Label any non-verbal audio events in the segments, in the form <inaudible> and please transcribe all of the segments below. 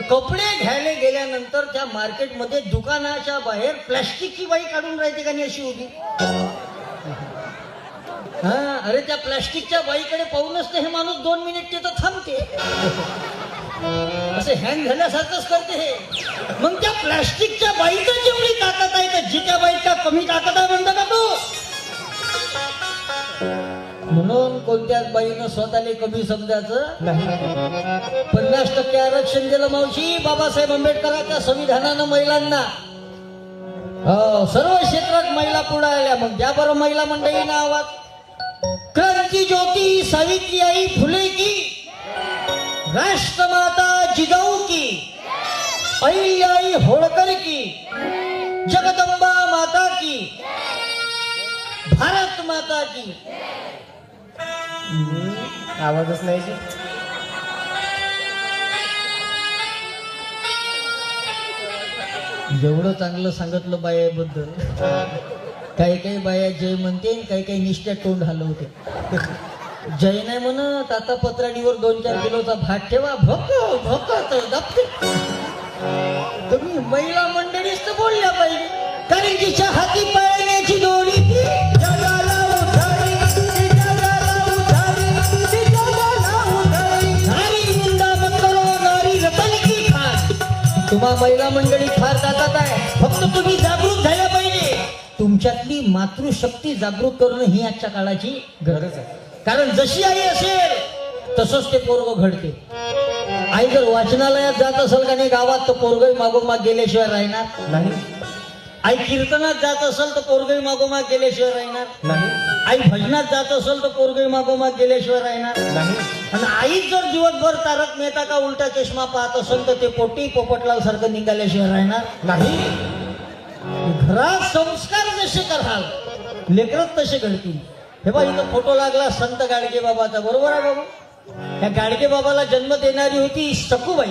कपडे घ्यायला गेल्यानंतर त्या मार्केटमध्ये दुकानाच्या बाहेर प्लॅस्टिकची बाई काढून राहते का नाही अशी होती हा अरे त्या प्लॅस्टिकच्या बाईकडे पाहूनच ते हे माणूस दोन मिनिट तिथं थांबते. असे हँग झाल्यासारखंच करते हे. मग त्या प्लॅस्टिकच्या बाईचं जेवढी ताकद आहे तर जिच्या बाईचा कमी ताकद आहे म्हणता का तो? म्हणून कोणत्याच बाईनं स्वतःला कमी समजायचं नाही. पन्नास टक्के आरक्षण दिलं मावशी बाबासाहेब आंबेडकरांच्या संविधानानं महिलांना. हो, सर्व क्षेत्रात महिला पुढे आल्या. मग द्या बरं महिला मंडळीनं आवाज. क्रांती ज्योती सावित्री आई फुले की. राष्ट्रमाता जिजाऊ की. आई होळकर की. जगदंबा माता की. भारत माता की. आवाजच नाही जेवढं चांगलं सांगितलं बायाबद्दल काही काही बाया जय म्हणते काही काही निष्ठ्या तोंड हलवते. जय नाही म्हणत आता पत्राडीवर दोन चार किलोचा भात ठेवा भक भकत दबते तुम्ही महिला मंडळीच तर बोलल्या पाहिजे. कारण तिच्या हाती पाय खान. महिला मंडळी फार ताकद आहे. फक्त तुम्ही जागृत झाल्या पाहिजे. तुमच्यातली मातृशक्ती जागृत करणं ही आजच्या काळाची गरज आहे. कारण जशी आई असेल तसंच ते पोरग घडते. आई जर वाचनालयात जात असेल का नाही गावात तर पोरगही मागोमाग गेल्याशिवाय राहणार नाही. आई कीर्तनात जात असेल तर पोरगही मागोमाग गेल्याशिवाय राहणार नाही. आई भजनात जात असेल तर पोरगही मागोमाग गेल्याशिवाय राहणार. नाही. आणि आईच जर दिवसभर तारक मेहता का उलटा चष्मा पाहत असेल तर ते पोटी पोपटलाल सारखं निघाल्याशिवाय राहणार. नाही. घरात संस्कार जसे कराल लेकरच तसे घडतील. हे बा इथं फोटो लागला संत गाडगे बाबाचा. बरोबर आहे बाबू? ह्या गाडगे बाबाला जन्म देणारी होती सखूबाई.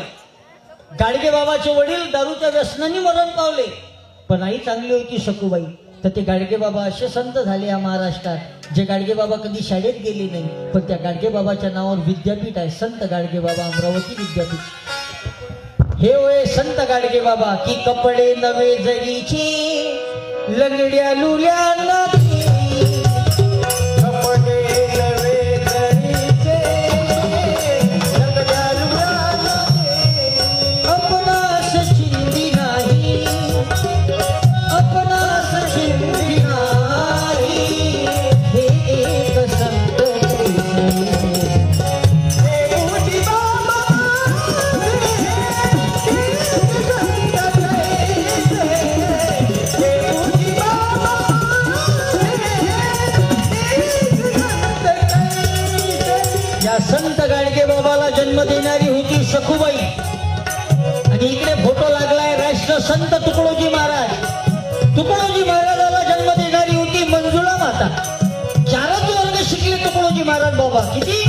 गाडगे बाबाचे वडील दारूच्या व्यसनाने मरण पावले. पण आई चांगली होती सखूबाई. तर ते गाडगे बाबा असे संत झाले या महाराष्ट्रात जे गाडगे बाबा कधी शाळेत गेले नाही पण त्या गाडगे बाबाच्या नावावर विद्यापीठ आहे संत गाडगे बाबा अमरावती विद्यापीठ. हे होय संत गाडगे बाबा की कपडे नवे जरीचे लंगड्या लुल्या जन्म देणारी होती सखुबाई. आणि इकडे फोटो लागलाय राष्ट्र संत तुकडोजी महाराज. तुकडोजी महाराजाला जन्म देणारी होती मंजुळा माता. चारच वर्ग शिकले तुकडोजी महाराज बाबा. किती?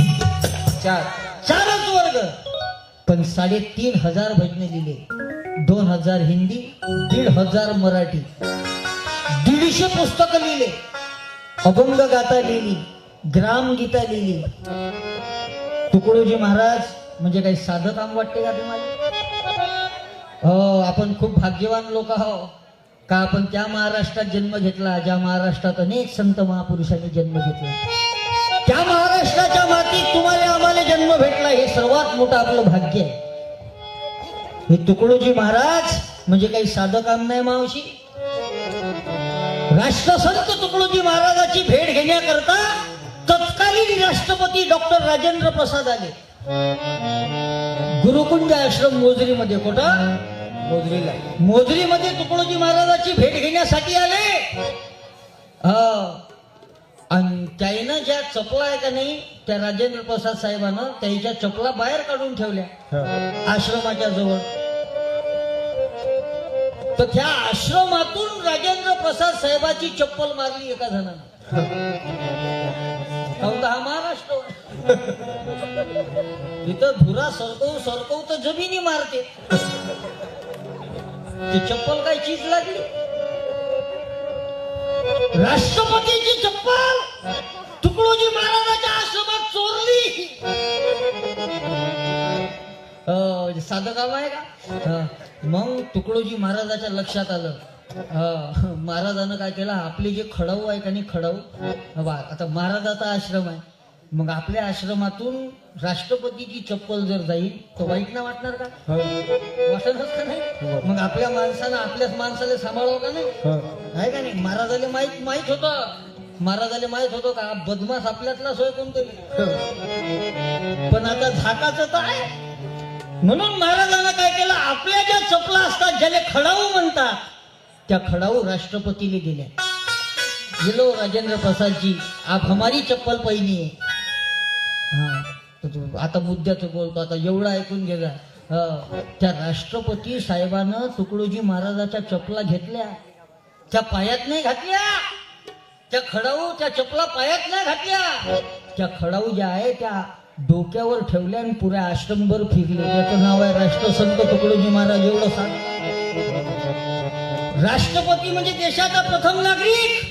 चार. चारच वर्ग. पण साडेतीन हजार भजने लिहिले. दोन हजार हिंदी दीड हजार मराठी. दीडशे पुस्तकं लिहिले. अभंग गाथा लिहिली. ग्रामगीता लिहिली. तुकडोजी महाराज म्हणजे काही साधं काम वाटते का तुम्हाला? हो आपण खूप भाग्यवान लोक आहो का आपण त्या महाराष्ट्रात जन्म घेतला ज्या महाराष्ट्रात अनेक संत महापुरुषांनी जन्म घेतला. त्या महाराष्ट्राच्या मातीत तुम्हाला आम्हाला जन्म भेटला हे सर्वात मोठं आपलं भाग्य आहे. हे तुकडोजी महाराज म्हणजे काही साधं काम नाही मावशी. राष्ट्रसंत तुकडोजी महाराजाची भेट घेण्याकरता तत्कालीन राष्ट्रपती डॉक्टर राजेंद्र प्रसाद आले. गुरुकुंज आश्रम मोजरीमध्ये कुठं? मोजरीला. मोजरीमध्ये तुकडोजी महाराजाची भेट घेण्यासाठी आले. हा. आणि त्याईनं ज्या चपला आहे का नाही त्या राजेंद्र प्रसाद साहेबानं त्याच्या चपला बाहेर काढून ठेवल्या. आश्रमाच्या जवळ. तर त्या आश्रमातून राजेंद्र प्रसाद साहेबाची चप्पल मारली एका जणानं. काहून तर हा महाराष्ट्र. इथं धुरा सरकवू सरकवू तर जमिनी मारते. ती चप्पल काय चीज लागली? राष्ट्रपतीची चप्पल? तुकडोजी महाराजाच्या आश्रमात चोरली. म्हणजे साधं काम आहे का? हा. मग तुकडोजी महाराजाच्या लक्षात आलं. <laughs> महाराजानं काय केलं? आपले जे खडाऊ आहे का नाही खडाऊ बा आता महाराजाचा आश्रम आहे. मग आपल्या आश्रमातून राष्ट्रपतीची चप्पल जर जाईल तर वाईट ना वाटणार का? हो. वाटतच का नाही? मग आपल्या माणसानं आपल्याच माणसाला सांभाळावं का नाही? हो. आहे का नाही? महाराजाला माहीत माहीत होतं. महाराजाला माहीत होतं का हा बदमाश आपल्यातलाच होय कोणतरी? पण आता झाकाचं तर आहे. म्हणून महाराजांना काय केलं? आपल्या ज्या चपला असतात ज्याला खडाऊ म्हणतात त्या खडाऊ राष्ट्रपतीने दिल्या. गेलो राजेंद्र प्रसाद जी आप हमारी चप्पल पहिली आहे हा आता मुद्द्याचं बोलतो आता एवढं ऐकून घे त्या राष्ट्रपती साहेबानं तुकडोजी महाराजाच्या चपला घेतल्या. त्या पायात नाही घातल्या. त्या खडाऊ त्या चपला पायात नाही घातल्या. त्या खडाऊ ज्या आहे त्या डोक्यावर ठेवल्या आणि पुऱ्या आश्रमभर फिरले. त्याचं नाव आहे राष्ट्रसंत तुकडोजी महाराज एवढं सांग. राष्ट्रपती म्हणजे देशाचा प्रथम नागरिक?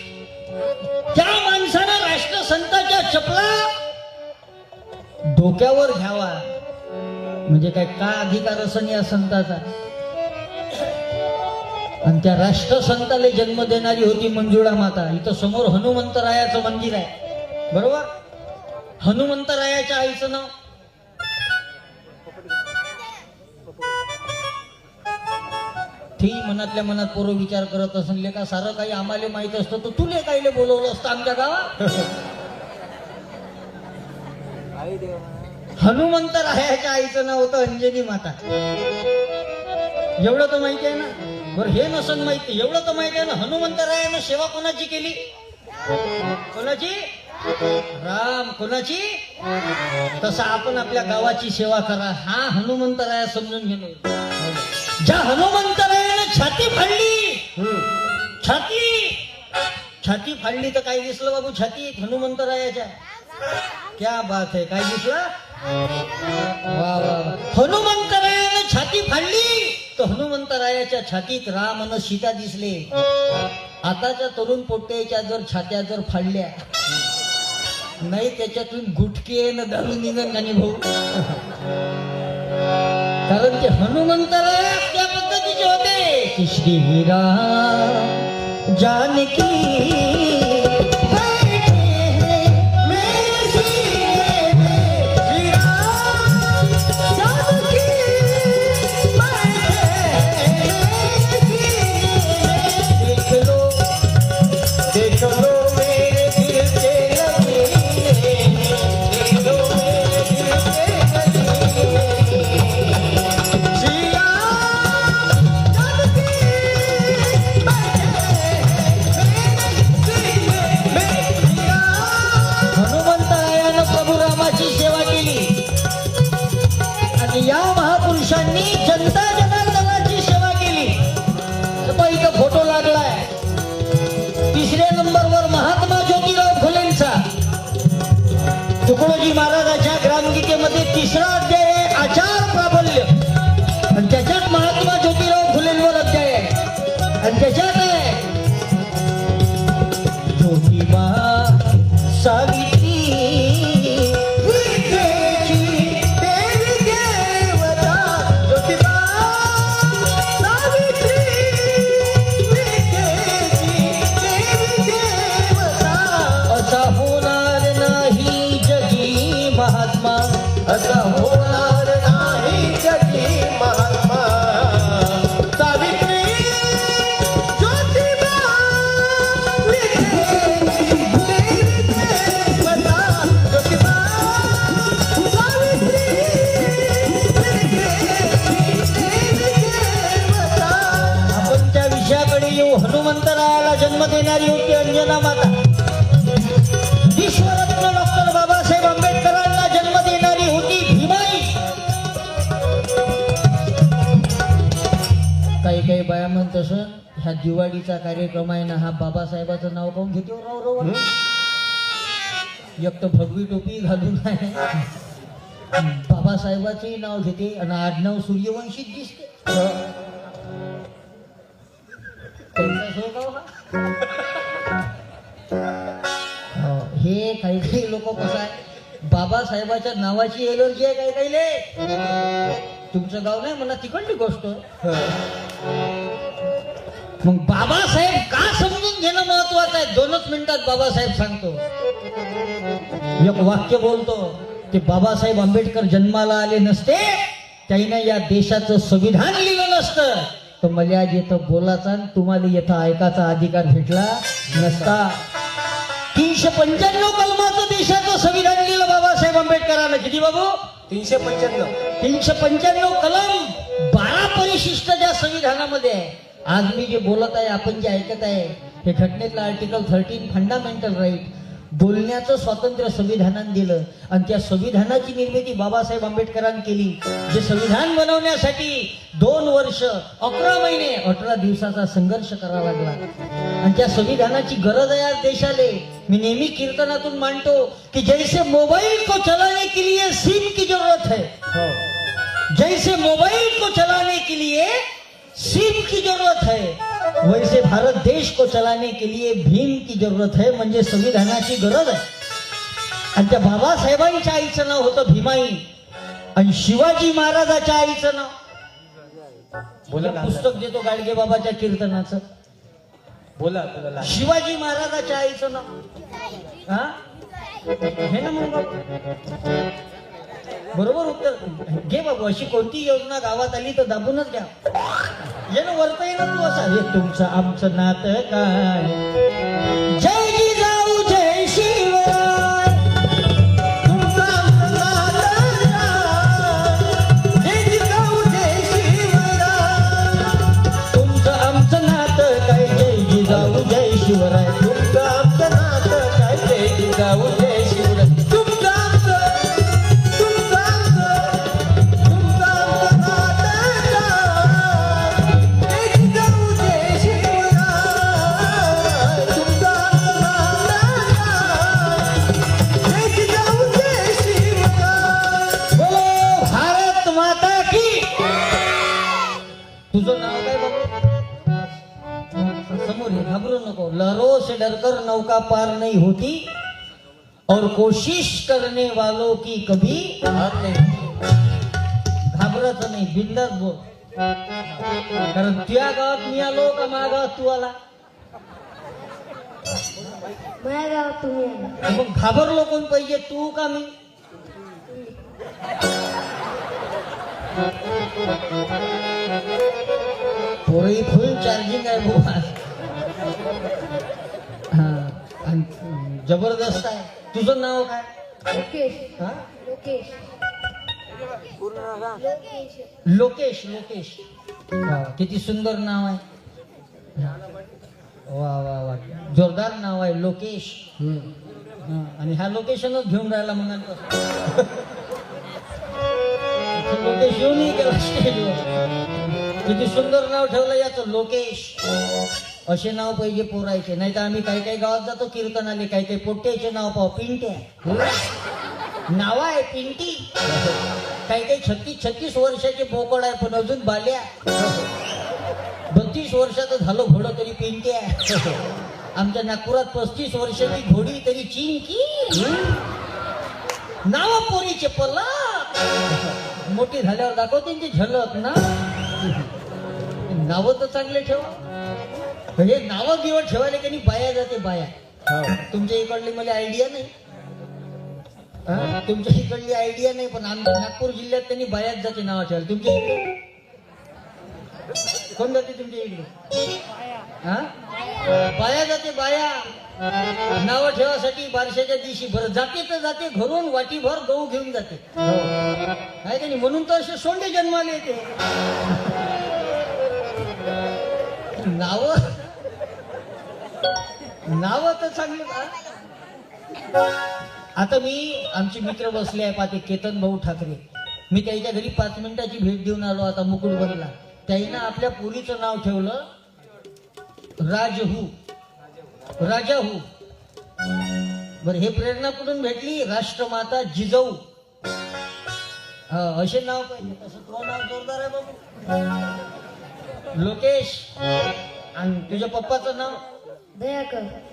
त्या माणसानं राष्ट्रसंताच्या चपला डोक्यावर घ्यावा. म्हणजे काय का अधिकार असन या संताचा आणि त्या राष्ट्रसंताला जन्म देणारी होती मंजुळा माता. इथं समोर हनुमंतरायाचं मंदिर आहे. बरोबर? हनुमंतरायाच्या आईचं नाव कुठेही मनातल्या मनात पोरं विचार करत असून लेखा सारं काही आम्हाला माहीत असतं तर तुले काहीले बोलवलं असतं आमच्या गावात? हनुमंत रायाच्या आईचं नाव होतं अंजनी माता. एवढं तर माहिती आहे ना? बरं हे नसन माहिती. एवढं तर माहिती आहे ना? हनुमंत रायानं सेवा कोणाची केली? कोणाची? राम कोणाची? तसं आपण आपल्या गावाची सेवा करा. हा हनुमंत राया समजून घेणं. ज्या हनुमंत फाडली तर काय दिसलं बाबू छाती हनुमंतरायाच्या. क्या बात आहे काय दिसलं? वा वा वा. छाती फाडली. तर हनुमंतरायाच्या छातीत राम आणि सीता दिसले. आताच्या तरुण पोट्याच्या जर छात्या जर फाडल्या नाही त्याच्यातून गुटके न धरून निघन आणि भाऊ? कारण ते हनुमंतराय त्या पद्धतीचे होते. श्री राम जानकी my काही तसं ह्या दिवाळीचा कार्यक्रम आहे ना हा बाबासाहेबाचं नाव काऊन घेतो. राव राव एक तर भगवी टोपी घालून आहे. बाबासाहेबाचंही नाव घेते आणि आडनाव सूर्यवंशीच दिसते. हो, हे? काही काही लोक कसं आहे बाबासाहेबाच्या नावाची एलर्जी आहे काही काही तुमचं गाव नाही म्हणा तिकडली गोष्ट मग बाबासाहेब का समजून घेणं महत्वाचं आहे? दोनच मिनिटात बाबासाहेब सांगतो. एक वाक्य बोलतो ते बाबासाहेब आंबेडकर जन्माला आले नसते त्याने या देशाचं संविधान लिहिलं नसतं. तर मला आज येतं बोलायचा आणि तुम्हाला येतं ऐकायचा अधिकार भेटला नसता. तीनशे पंच्याण्णव कलमाचं देशाचं संविधान लिहिलं बाबासाहेब आंबेडकरांना. किती बाबू? तीनशे पंच्याण्णव. तीनशे पंच्याण्णव कलम बारा परिशिष्ट ज्या संविधानामध्ये आहे. आज मी जे बोलत आहे आपण जे ऐकत आहे हे घटनेतलं आर्टिकल थर्टीन फंडामेंटल राईट बोलण्याचं स्वातंत्र्य संविधानानं दिलं. आणि त्या संविधानाची निर्मिती बाबासाहेब आंबेडकरांनी केली. जे संविधान बनवण्यासाठी दोन वर्ष अकरा महिने अठरा दिवसाचा संघर्ष करावा लागला. आणि त्या संविधानाची गरज आहे आज देशाले. मी नेहमी कीर्तनातून मांडतो की जैसे मोबाईल को चलाने के लिए सिम की जरूरत है. हो. जैसे मोबाइल को चलाने के लिए सिम की जरूरत है। वैसे भारत देश को चलाने के लिए भीम की जरूरत है म्हणजे संविधानाची गरज आहे. आणि त्या बाबासाहेबांच्या आईचं नाव होतं भीमाई आणि शिवाजी महाराजाच्या आईचं नाव. बोला. पुस्तक देतो गाडगे बाबाच्या कीर्तनाचं. बोला बोला शिवाजी महाराजाच्या आईचं नाव. हा? हे ना मग. बरोबर उत्तर. घे बाबू अशी कोणती योजना गावात आली तर दाबूनच घ्या. ये ना वरता ये ना तू असा. हे तुमचं आमचं नातं काय? नौका पार नहीं होती? और कोशिश करने वालों की कभी हार नहीं घाबरायचं नाही बिंदास बोल। कारण तुझ्या गावात मी आलो का माझ्या गावात तू आला। माझ्या गावात तुम्ही आला मग घाबरलो कोण पाहिजे तू का मी। पोरही फुल चार्जिंग आहे बुवा जबरदस्त आहे. तुझं नाव काय? लोकेश. हा? लोकेश. लोकेश. लोकेश लोकेश. वा, किती सुंदर नाव आहे. वा वा वा. जोरदार नाव आहे लोकेश. हा, आणि ह्या लोकेशनच घेऊन राहिला मग लोकेश गेला स्टेजवर किती सुंदर नाव ठेवलं याचं लोकेश. असे नाव पाहिजे पोरायचे. नाही तर आम्ही काही काही गावात जातो कीर्तनाले काही काही पोट्याचे नाव पाहू. पिंट्या. नाव आहे पिंटी. काही काही छत्तीस छत्तीस वर्षाचे पोकळ आहे पण अजून बाल्या. बत्तीस वर्षाचं झालं घोडं तरी पिंटी आहे आमच्या नागपुरात पस्तीस वर्षाची घोडी तरी चिंकी. नाव पोरीचे पला मोठी झाल्यावर दाखवते झलक ना? नावं तर चांगले ठेवा. हे नावं बिवं ठेवायला काही बाया जाते बाया. हो. तुमच्या इकडली मला आयडिया नाही. हा? तुमच्या इकडली आयडिया नाही पण आमच्या नागपूर जिल्ह्यात त्यांनी बायाच जाते नाव ठेवायला. तुमच्या इकडे? कोण जाते तुमच्या इकडे? हा? बाया जाते बाया. नाव ठेवासाठी बारशाच्या दिवशी बरं जाते तर जाते घरून वाटीभर गहू घेऊन जाते. आहे का नाही? म्हणून तर असे सोंडे जन्माले येते. नाव नाव तर चांगलं आता मी आमचे मित्र बसले आहे पाते केतन भाऊ ठाकरे. मी त्याच्या घरी पाच मिनिटाची भेट देऊन आलो आता मुकुट त्याईनं आपल्या पुरीचं नाव ठेवलं राजहू. राजाहू. बर हे प्रेरणा कुठून भेटली? राष्ट्रमाता जिजाऊ. हा, असे नाव पाहिजे तसं तो नाव जोरदार आहे बाबू. लोकेश. आणि तुझ्या पप्पाचं नाव?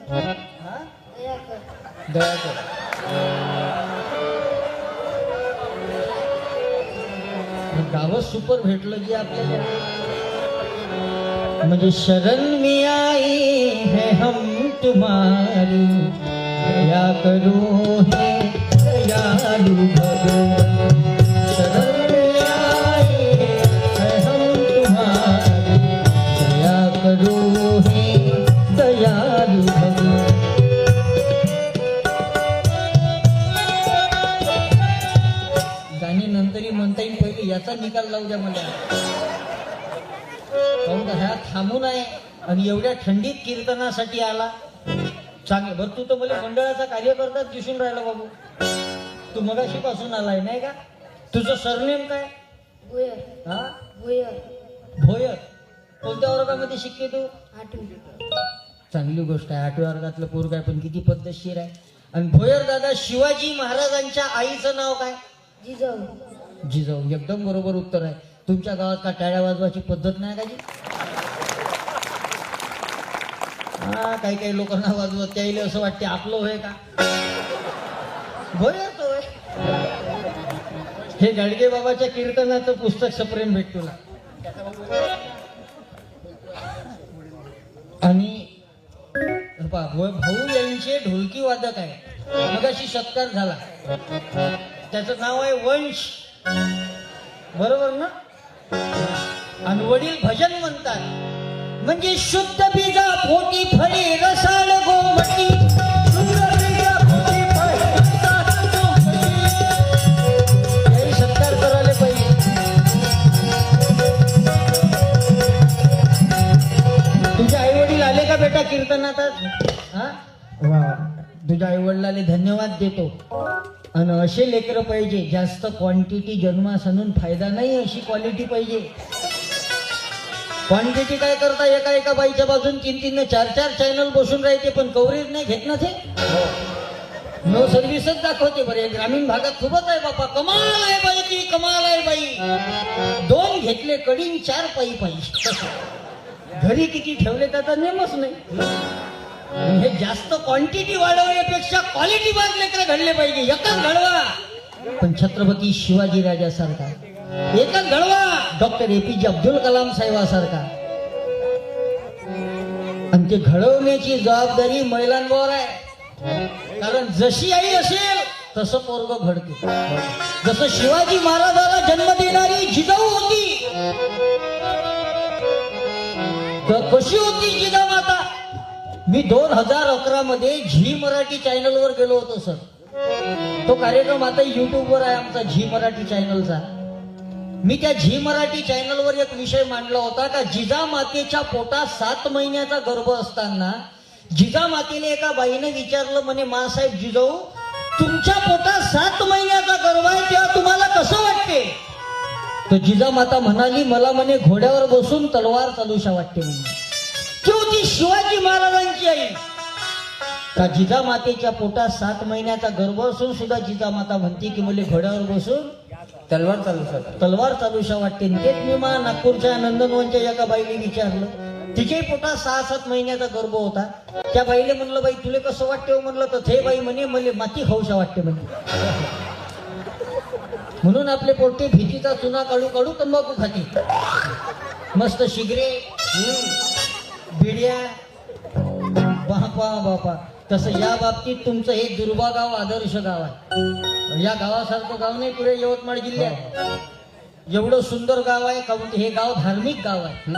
हा दयाकर दयाकर गावच सुपर भेटलं की आपल्याला? म्हणजे शरण में आई है हम तुम्हारी दया करो हे दयालु भगवान. द्या मला काहून का ह्या थांबून आहे आणि एवढ्या थंडीत कीर्तनासाठी आला. चांगलं. बरं तू तर मला मंडळाचा कार्यकर्ताच दिसून राहिला बाबू. तू मगाशी पासून आलाय नाही का? तुझं सरनेम काय? भोयर. हा? भोयर. भोयर. कोणत्या वर्गामध्ये शिकते तू? आठवी. चांगली गोष्ट आहे. आठव्या वर्गातलं पोरग आहे पण किती पद्धतशीर आहे. आणि भोयर दादा शिवाजी महाराजांच्या आईचं नाव काय? जिजाऊ. जिजाऊ एकदम बरोबर उत्तर आहे. तुमच्या गावात का टाळ्या वाजवायची पद्धत नाही का जी? हा काही काही लोकांना वाजवत त्याला असं वाटते आपलं होय का? तो हे गाडगे बाबाच्या कीर्तनाचं पुस्तक सप्रेम भेट तुला. आणि भाऊ यांचे ढोलकी वादक आहे. मगाशी सत्कार झाला. त्याचं नाव आहे वंश. बरोबर ना? आणि वडील भजन म्हणतात म्हणजे शुद्ध बीजा पोटी फळे रसाळ गोमटी तुझे आई वडील आले का बेटा कीर्तनात? हा? तुझ्या आई वडिलाले धन्यवाद देतो. आणि असे लेकरं पाहिजे जास्त क्वांटिटी जन्मास आणून फायदा नाही अशी क्वालिटी पाहिजे. क्वांटिटी काय करता एका एका बाईच्या बाजून तीन तीन चार चार चॅनल बसून राहते पण कव्हरेज नाही घेत ना ते? नो सर्व्हिसच दाखवते बरे. ग्रामीण भागात खूपच आहे बापा. कमाल आहे बाई ती कमाल आहे बाई. दोन घेतले कडीन चार पायी पाहिजे <laughs> घरी किती ठेवले त्याचा नेमच नाही. हे जास्त क्वांटिटी वाढवण्यापेक्षा क्वालिटी बाद लेकर घडले पाहिजे. एकच घडवा पण छत्रपती शिवाजी राजासारखा. एकच घडवा डॉक्टर एपीजे अब्दुल कलाम साहेबासारखा. आणि ते घडवण्याची जबाबदारी महिलांवर आहे. कारण जशी आई असेल तसं पोरग घडते. जसं शिवाजी महाराजाला जन्म देणारी जिजाऊ होती तर कशी होती जिजामाता मी दोन हजार अकरा मध्ये झी मराठी चॅनल वर गेलो होतो सर. तो कार्यक्रम आता युट्यूब वर आहे आमचा झी मराठी चॅनलचा मी त्या झी मराठी चॅनल वर एक विषय मांडला होता का जिजा मातेच्या पोटात सात महिन्याचा गर्भ असताना जिजा मातेने एका बाईने विचारलं म्हणे मासाहेब जिजाऊ तुमच्या पोटात सात महिन्याचा गर्भ आहे तेव्हा तुम्हाला कसं वाटते? तर जिजामाता म्हणाली मला म्हणे घोड्यावर बसून तलवार चालूशा वाटते म्हणे ती होती शिवाजी महाराजांची आई. का जिजामातेच्या पोटात सात महिन्याचा गर्भ असून सुद्धा जिजामाता म्हणते की मला घोड्यावर बसून तलवार चालू तलवार चालूशा वाटते. तेच मी मा नागपूरच्या नंदनवनच्या एका बाईने विचारलं. तिच्याही पोटात सहा सात महिन्याचा गर्भ होता. त्या बाईले म्हणलं बाई तुले कसं वाटते हो म्हणलं तर ते बाई म्हणे मला माती खाऊशा वाटते म्हणे. म्हणून आपले पोटे भीतीचा चुना काढू काढू तंबाखू खाते. मस्त शिगरे बिड्या. बापा बापा. तसं या बाबतीत तुमचं हे दुर्बा गाव आदर्श गाव आहे. या गावासारखं गाव नाही पुढे यवतमाळ जिल्ह्यात. एवढं सुंदर गाव आहे का हे गाव धार्मिक गाव आहे.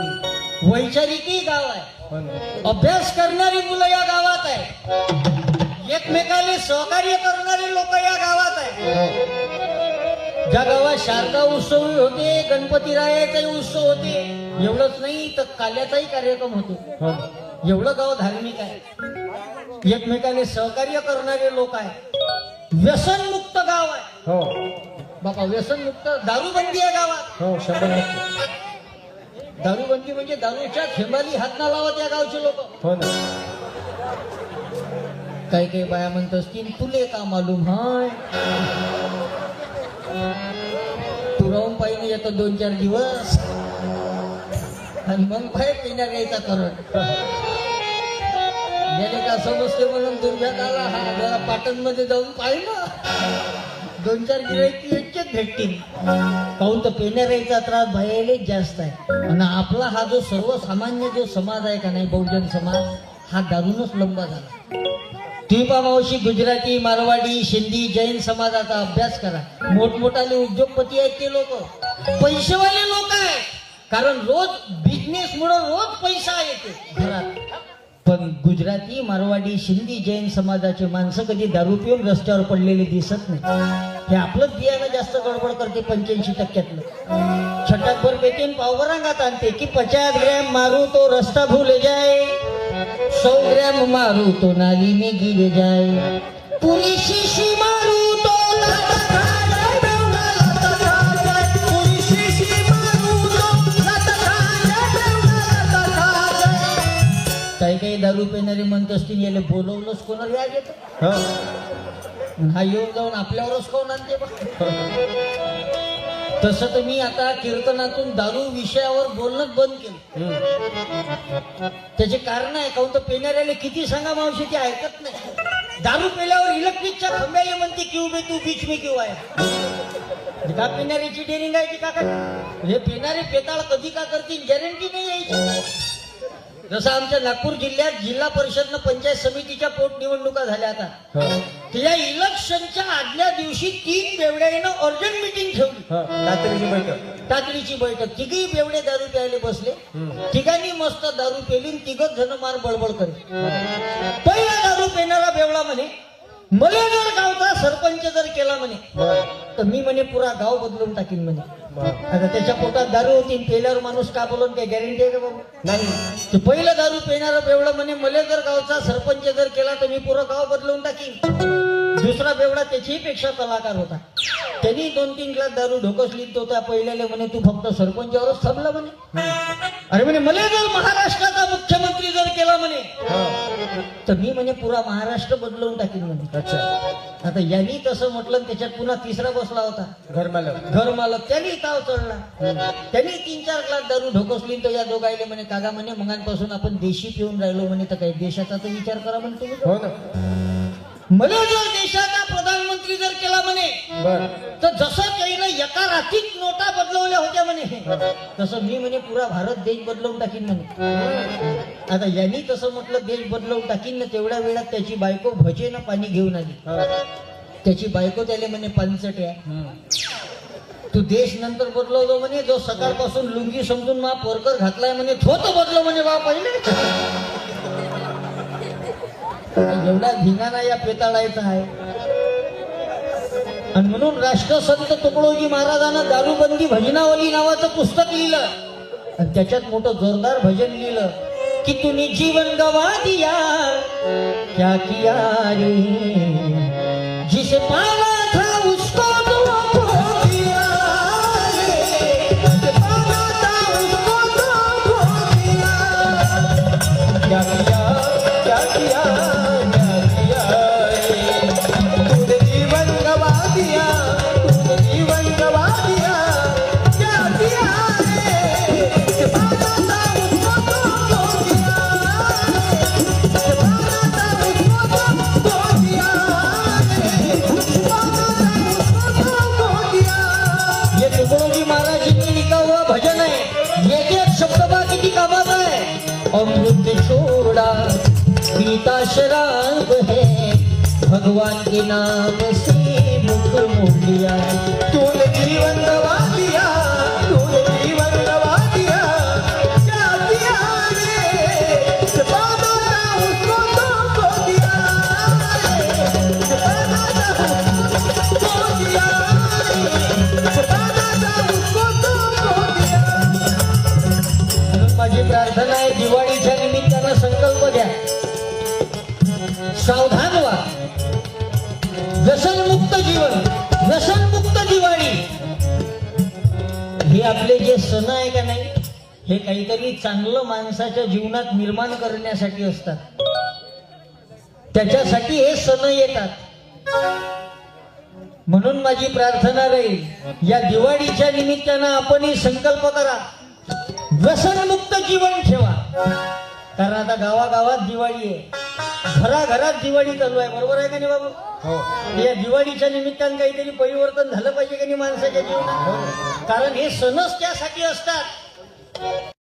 वैचारिकही गाव आहे. हो अभ्यास करणारी मुलं या गावात आहे. एकमेकाले सहकार्य करणारे लोक या गावात आहे. ज्या गावात शारदा उत्सव होते गणपती रायाचाही उत्सव होते एवढंच नाही तर काल्याचाही कार्यक्रम होतो. एवढं गाव धार्मिक आहे. एकमेकाने सहकार्य करणारे लोक आहे व्यसनमुक्त गाव आहे. हो. बाबा व्यसनमुक्त दारूबंदी आहे गावात. हो शंभर दारूबंदी म्हणजे दारूच्या थेंबाली हात ना लावत या गावचे लोक. हो ना. काही काही बाया म्हणत असतील तुले का मालूम हाय? तू राहून पाहिजे येतो दोन चार दिवस. आणि मग पाय पिणार यायचा करत गेले का समजते म्हणून दुर्घात आला हा जरा पाटणमध्ये जाऊन पाहिलं दोन चार गिरायची इतकेच भेटतील. काहून तर पेण्याराईचा त्रास भयालेच जास्त आहे. आणि आपला हा जो सर्वसामान्य जो समाज आहे का नाही बहुजन समाज हा दारूनच लंबा झाला. टिपा मावशी गुजराती मारवाडी शिंदी जैन समाजाचा अभ्यास करा. मोठमोठाले उद्योगपती आहेत ते लोक. पैसेवाले लोक आहेत. कारण रोज बिझनेस मुळे रोज पैसा येते घरात. पण गुजराती मारवाडी शिंदी जैन समाजाचे माणसं कधी दारू पिऊन रस्त्यावर पडलेले दिसत नाही हे आपलंच बियाणं जास्त गडबड करते पंच्याऐंशी टक्क्यातलं. छटाकभर पेटीन पावभरांगात आणते की पचास ग्रॅम मारू तो रस्ता भूल जाय. सौ ग्रॅम मारू तो नाली में गिर जाए पूरी शीशी मारू तो. काही काही दारू पिणारे म्हणत असतील याला बोलवलंच कोणाला व्याज येतं? हा. येऊन जाऊन आपल्यावरच कोण आणते बघ. तसं तर मी आता कीर्तनातून दारू विषयावर बोलणं बंद केलं. त्याचे कारण आहे काहून तर पेणाऱ्याला किती सांगा मावशी ते ऐकत नाही. दारू पेल्यावर इलेक्ट्रिकच्या खांब्याला म्हणते क्यू बे तू बीच मी क्यू आहे का पेणाऱ्याची डेअरिंग आहे की का हे म्हणजे पेणारे पेताळ कधी का करतील गॅरंटी नाही यायची. जसं आमच्या नागपूर जिल्ह्यात जिल्हा परिषदनं पंचायत समितीच्या पोटनिवडणुका झाल्या आता. त्या इलेक्शनच्या आदल्या दिवशी तीन बेवड्यानं अर्जंट मिटिंग ठेवली. रात्रीची बैठक तातडीची बैठक तिघही बेवडे दारू प्यायले बसले. तिघांनी मस्त दारू पेली तिघच जण मार बडबड करे हा. पहिला दारू पेणारा बेवडा म्हणे मला जर गावचा सरपंच जर केला म्हणे तर मी म्हणे पुरा गाव बदलून टाकीन म्हणे आता त्याच्या पोटात दारू होती पेल्यावर माणूस का बोलून काय गॅरंटी आहे का बाबू? नाही. ते पहिलं दारू पिणार एवढं म्हणे मला जर गावचा सरपंच जर केला तर मी पुरं गाव बदलवून टाकीन. दुसरा बेवडा त्याच्याही पेक्षा कलाकार होता. त्यांनी दोन तीन ग्लास दारू ढोकसलीत होता. पहिल्याला म्हणे तू फक्त सरपंचावरच थांबला म्हणे. अरे म्हणे मला जर महाराष्ट्राचा मुख्यमंत्री जर केला म्हणे. तर मी म्हणे पुरा महाराष्ट्र बदलवून टाकीन म्हणे. अच्छा. आता यांनी तसं म्हटलं आणि त्याच्यात पुन्हा तिसरा बसला होता. घर मालक. घर मालक. त्यांनी ताव चढला. त्यांनी तीन चार ग्लास दारू ढोकसली तर या दोघायले म्हणे कागा म्हणे मगांपासून आपण देशी पिऊन राहिलो म्हणे तर काही देशाचा तर विचार करा म्हणे तुम्ही. हो ना. मला जर देशाचा प्रधानमंत्री जर केला म्हणे तर जसं त्यानं एका रात्रीत नोटा बदलवल्या होत्या म्हणे. तसं मी म्हणे पुरा भारत देश बदलवून टाकीन म्हणे. आता यांनी तसं म्हटलं देश बदलवून टाकीन ना तेवढ्या वेळात त्याची बायको भजेनं पाणी घेऊन आली. त्याची बायको त्याला म्हणे हम्म. तू देश नंतर बदलवतो म्हणे जो सकाळपासून लुंगी समजून मा परकर घातलाय म्हणे तो तो बदलो म्हणे बा पहिले. एवढा धिंगाणा या पेताळायचा आहे आणि म्हणून राष्ट्रसंत तुकडोजी महाराजांना दारूबंदी भजनावली नावाचं पुस्तक लिहिलं आणि त्याच्यात मोठं जोरदार भजन लिहिलं की तुम्ही जीवन गवा दिया क्या किया रे? भगवान नाम से मुख मोड़ लिया तूने जीवन दवा दिया तूने जीवन दवा दिया क्या दिया रे पाना था उसको तो खो दिया रे। पाना था उसको तो खो दिया रे। पाना था उसको तो खो दिया माझी प्रार्थना आहे दिवाळीच्या निमित्तानं संकल्प घ्या सावधान व्हा व्यसनमुक्त जीवन व्यसनमुक्त दिवाळी. हे आपले जे सण आहे का नाही हे काहीतरी चांगलं माणसाच्या जीवनात निर्माण करण्यासाठी असतात. त्याच्यासाठी हे सण येतात. म्हणून माझी प्रार्थना राहील या दिवाळीच्या निमित्तानं आपणही संकल्प करा व्यसनमुक्त जीवन ठेवा. कारण आता गावागावात दिवाळी आहे. घराघरात दिवाळी चालू आहे. बरोबर आहे का नाही बाबू? हो. या दिवाळीच्या निमित्तानं काहीतरी परिवर्तन झालं पाहिजे का नाही माणसाच्या जीवनात? कारण हे सणच त्यासाठी असतात.